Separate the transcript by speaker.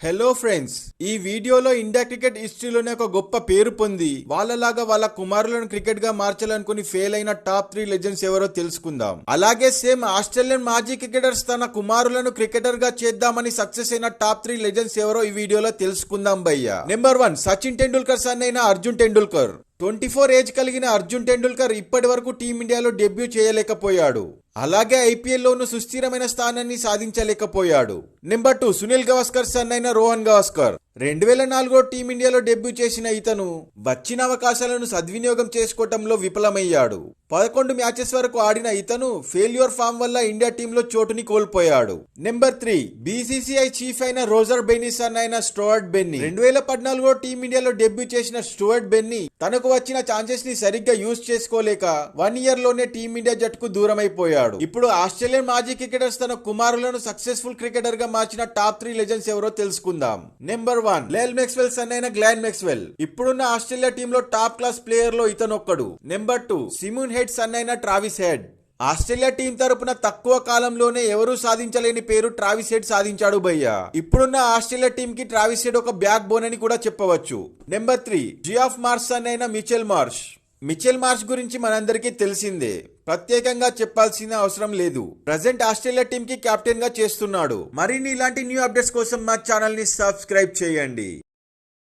Speaker 1: Hello friends ఈ వీడియోలో India cricket హిస్టరీలోనే ఒక గొప్ప పేరు పొంది వాళ్ళలాగా వాళ్ళ కుమారులను క్రికెట్గా మార్చాలనుకుని ఫెయిల్ అయిన టాప్ త్రీ లెజెండ్స్ ఎవరో తెలుసుకుందాం. అలాగే సేమ్ ఆస్ట్రేలియన్ మాజీ క్రికెటర్స్ తన కుమారులను క్రికెటర్గా చేద్దామని సక్సెస్ అయిన టాప్ త్రీ లెజెండ్స్ ఎవరో ఈ వీడియోలో తెలుసుకుందాం భయ్య. Number one Sachin Tendulkar son అయిన Arjun Tendulkar twenty four age కలిగిన అర్జున్ టెండూల్కర్ ఇప్పటి వరకు టీమిండియాలో డెబ్యూ చేయలేకపోయాడు. అలాగే ఐపీఎల్లోనూ సుస్థిరమైన స్థానాన్ని సాధించలేకపోయాడు. Number two Sunil Gavaskar son అయిన రోహన్ గవాస్కర్. రెండు వేల నాలుగో టీమిండియాలో డెబ్యూ చేసిన ఇతను వచ్చిన అవకాశాలను సద్వినియోగం చేసుకోవటంలో విఫలమయ్యాడు. పదకొండు మ్యాచెస్ వరకు ఆడిన ఇతను ఫెయిల్యూర్ ఫామ్ వల్ల ఇండియా టీంలో చోటుని కోల్పోయాడు. నెంబర్ త్రీ బీసీసీఐ చీఫ్ అయిన రోజర్ బెన్నీ అయిన స్టోవర్ట్ బెన్నీ. రెండు వేల పద్నాలుగో టీమిండియాలో డెబ్యూ చేసిన స్టోవర్ట్ బెన్నీ తనకు వచ్చిన ఛాన్సెస్ని సరిగ్గా యూజ్ చేసుకోలేక వన్ ఇయర్లోనే టీమిండియా జట్టుకు దూరమైపోయాడు. ఇప్పుడు ఆస్ట్రేలియన్ మాజీ క్రికెటర్స్ తన కుమారులను సక్సెస్ఫుల్ క్రికెటర్గా మార్చిన టాప్ త్రీ లెజెండ్స్ ఎవరో తెలుసుకుందాం. నెంబర్ వన్ లేల్ మెక్స్వెల్ సన్ అయిన గ్లాన్ మెక్స్వెల్ ఇప్పుడున్న ఆస్ట్రేలియా టీంలో టాప్ క్లాస్ ప్లేయర్లో ఇతనొక్కడు. Number two Simon Head son అయిన ట్రావిస్ హెడ్ ఆస్ట్రేలియా టీం తరపున తక్కువ కాలంలోనే ఎవరూ సాధించలేని పేరు ట్రావిస్ హెడ్ సాధించాడు భయ్య. ఇప్పుడున్న ఆస్ట్రేలియా టీం కి ట్రావిస్ హెడ్ ఒక బ్యాక్ బోన్ అని కూడా చెప్పవచ్చు. Number three Geoff Marsh son అయిన మిచెల్ మార్ష్ మిచెల్ మార్ష్ గురించి మనందరికీ తెలిసిందే. ప్రత్యేకంగా చెప్పాల్సిన అవసరం లేదు. ప్రజెంట్ ఆస్ట్రేలియా టీం కి కెప్టెన్గా చేస్తున్నాడు. మరిన్ని ఇలాంటి న్యూ అప్డేట్స్ కోసం మా ఛానల్ని సబ్స్క్రైబ్ చేయండి.